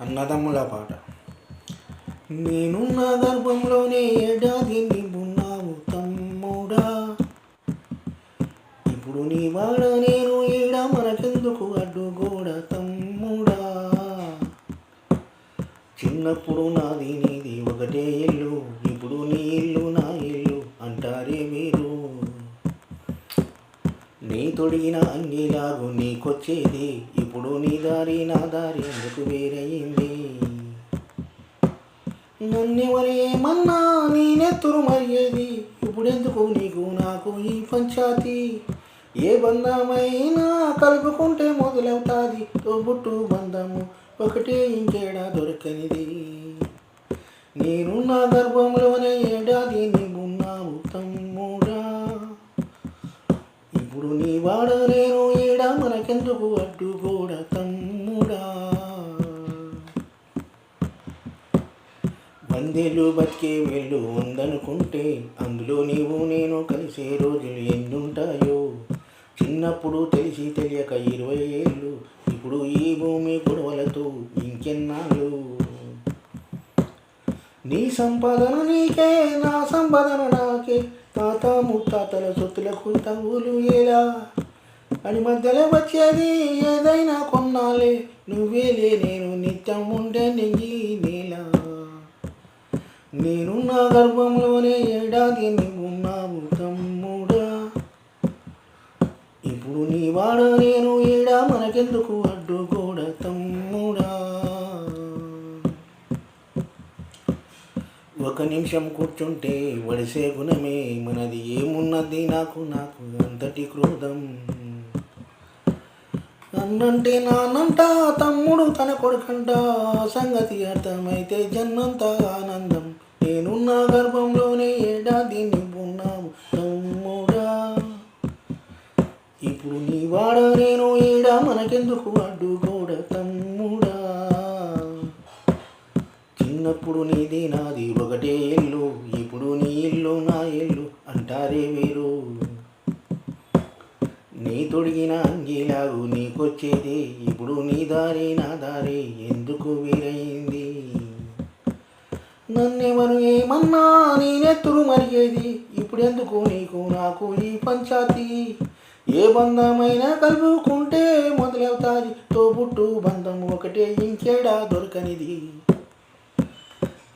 అన్నదమ్ముల పాట. నేనున్న గర్భంలోనే ఏడాది నింపున్నావు తమ్ముడా. ఇప్పుడు నీ వాడ నేను ఈడ మనకెందుకు అడ్డుగోడ తమ్ముడా. చిన్నప్పుడు నాది నీది ఒకటే ఇల్లు ఇప్పుడు నీ ఇల్లు నా నీ తొడిగిన అంగిలాగు నీకొచ్చేది. ఇప్పుడు నీ దారి నా దారి ఎందుకు వేరయింది నన్నెవరు ఏమన్నా నేనెత్తురు మర్యేది. ఇప్పుడెందుకు నీకు నాకు ఈ పంచాతి? ఏ బంధమైనా కలుపుకుంటే మొదలవుతుంది. తోబుట్టు బంధము ఒకటే ఇంకేడా దొరకనిది. నేను నా గర్భంలోనే ఇప్పుడు నీ వాడ నేను ఈడ మనకెందుకు అడ్డుగోడ తమ్ముడా వందేళ్ళు బతికే వెళ్ళు ఉందనుకుంటే అందులో నీవు నేను కలిసే రోజులు ఎన్నుంటాయో? చిన్నప్పుడు తెలిసి తెలియక ఇరవై ఏళ్ళు ఇప్పుడు ఈ భూమి గొడవలతో ఇంకెన్నాళ్ళు? నీ సంపాదన నీకే నా సంపాదన నాకే తాత ముత్తాతల సొత్తులకు తగులు ఎలా అని మధ్యలో వచ్చేది ఏదైనా కొన్నాలే నువ్వేలే నేను నిత్యం ఉండే నెయ్యి నేల. నేను నా గర్భంలోనే ఏడాది నీవున్నావు తమ్ముడా. ఇప్పుడు నీ వాడ నేను ఏడా మనకెందుకు ఒక నిమిషం కూర్చుంటే వడిసే గుణమే. మనది ఏమున్నది నాకు నాకు అంతటి క్రోధం. అన్నంటే నాన్నంట తమ్ముడు తన కొడుకంట. సంగతి అర్థమైతే జన్మంతా ఆనందం. నేనున్న గర్భంలోనే ఏడాది నువ్వున్నావు తమ్ముడా ఇప్పుడు నీ వాడ నేను ఈడ మనకెందుకు అడ్డుకోడ తమ్ముడు. చిన్నప్పుడు నీది నాది ఒకటే ఇల్లు ఇప్పుడు నీ ఇల్లు నా ఇల్లు అంటారే వీరు నీ తొడిగిన అంగీలాగు నీకొచ్చేది ఇప్పుడు నీ దారి నా దారి ఎందుకు వీరైంది నన్నెవరు ఏమన్నా నేనెత్తురు మరిగేది ఇప్పుడెందుకు నీకు నాకు ఈ పంచాతి? ఏ బంధమైనా కలుపుకుంటే మొదలవుతాది తోబుట్టు బంధం ఒకటే ఇంకేడా దొరకనిది?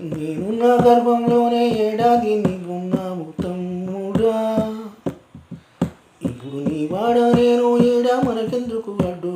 నేను నా గర్భంలోనే ఏడాది నీవున్నావు తమ్ముడా. ఇప్పుడు నీ వాడ నేను ఏడా మనకెందుకు అడ్డు